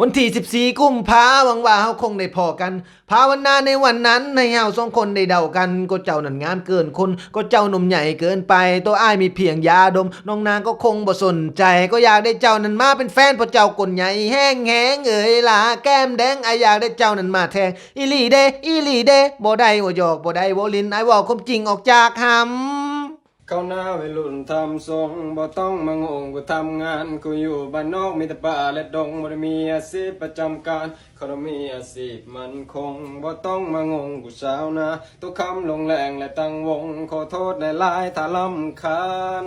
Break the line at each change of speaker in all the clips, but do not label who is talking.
วันที่ 14 กุมภาหวังว่าเฮาคงได้พอกัน ภาวนาในวันนั้นให้เฮาสองคนได้เดากัน ก็เจ้านั่นงามเกินคน ก็เจ้าหนุ่มใหญ่เกินไป ตัวอ้ายมีเพียงยาดม น้องนางก็คงบ่สนใจ ก็อยากได้เจ้านั้นมาเป็นแฟนเพราะเจ้ากลใหญ่แห้งแหงเอ่ยล่ะแก้มแดงไออยากได้เจ้านั้นมาแทง อีหลีเดอีหลีเดบ่ได้บ่หยอกบ่ได้บ่ลินไอว้าความจริงออกจากหำ
เขาหน้าวัยรุ่นทำทรงบ่ต้องมางงกูทำงานกูอยู่บ้านนอกมีแต่ป่าและดงบ่ได้มีอาชีพประจำการเขาต้องมีอาชีพมันคงบ่ต้องมางงกูสาวนะตุกคำลงแรงและตั้งวงขอโทษในลายถ้าลำคาญ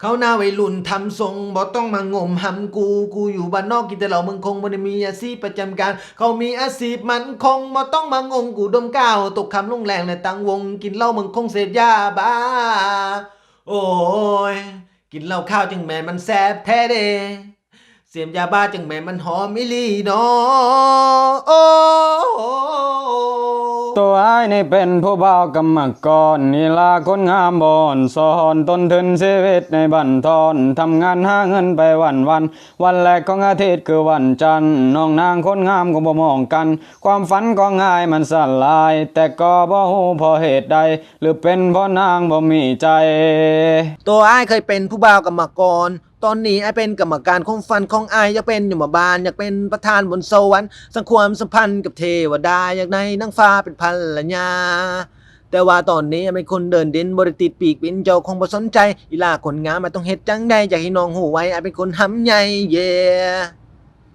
เขาหน้าไวรุ่นทำทรงบ่ต้องมางมหำกูกูอยู่บ้านนอกกินแต่เหล้ามึงคงบ่ได้มีอาชีพประจำการเขามีอาชีพมันคงบ่ต้องมางงกูดมก้าวตกคำลงแรงและตั้งวงกินเหล้ามึงคงเสพยาบ้าโอ้ย กินเหล้าข้าวจังแม่มันแซ่บแท้เด้เสียมยาบ้าจังแม่มันหอมอิลีเนาะโอ้
ตัวไอ้ายนี่เป็นผู้บ่าวกรรมกรนี่ลาคนงามบอนสอนต้นทุนชีวิตในบันทอนทำงานหาเงินไปวันวัน วันแรกของอาทิตย์คือวันจันทร์น้องนางคนงามก็บ่มองกัน ความฝันก็ง่ายมันสลาย แต่ก็บ่ฮู้เพราะเหตุใด หรือเป็นเพราะนางบ่มีใจ
ตัวอ้ายเคยเป็นผู้บ่าวกรรมกรตอนนี้ไอเป็นกรรมการของฟันของไออยากเป็นอยู่มาบานอยากเป็นประธานบนสวรรค์สังความสัมพันธ์กับเทวดาอยากในนางฟ้าเป็นภรรยาแต่ว่าตอนนี้เป็นคนเดินดินบริติดปีกบินเจ้าคงบ่สนใจ อีลาคนงามมาต้องเฮ็ดจังได้อยากให้น้องหูไว้อาเป็นคนหำใหญ่เย่